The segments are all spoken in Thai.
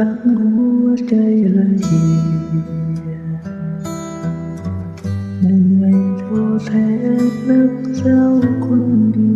ลั้งหัวใจละเอียดเหนื่อยท้อแท้นักเจ้าคนดี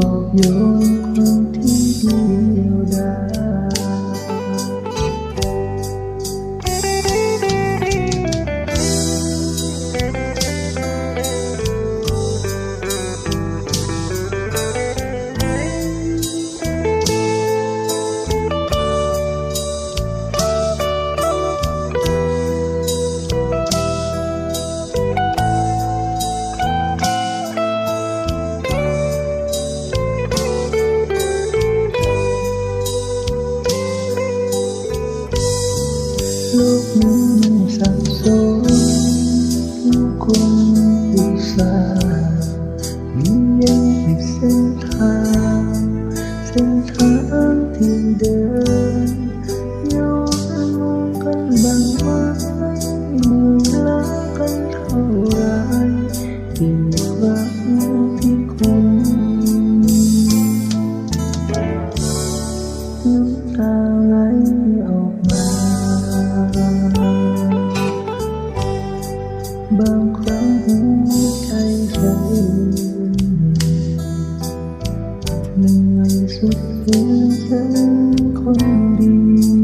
有。lúc sắp dối quân yêu xa nhưng mình xin tha xin tha thì đến nhau anh muốn cân bằng บางครั้งหัวใจฉันเหนื่อยสุดหัวใจคนดี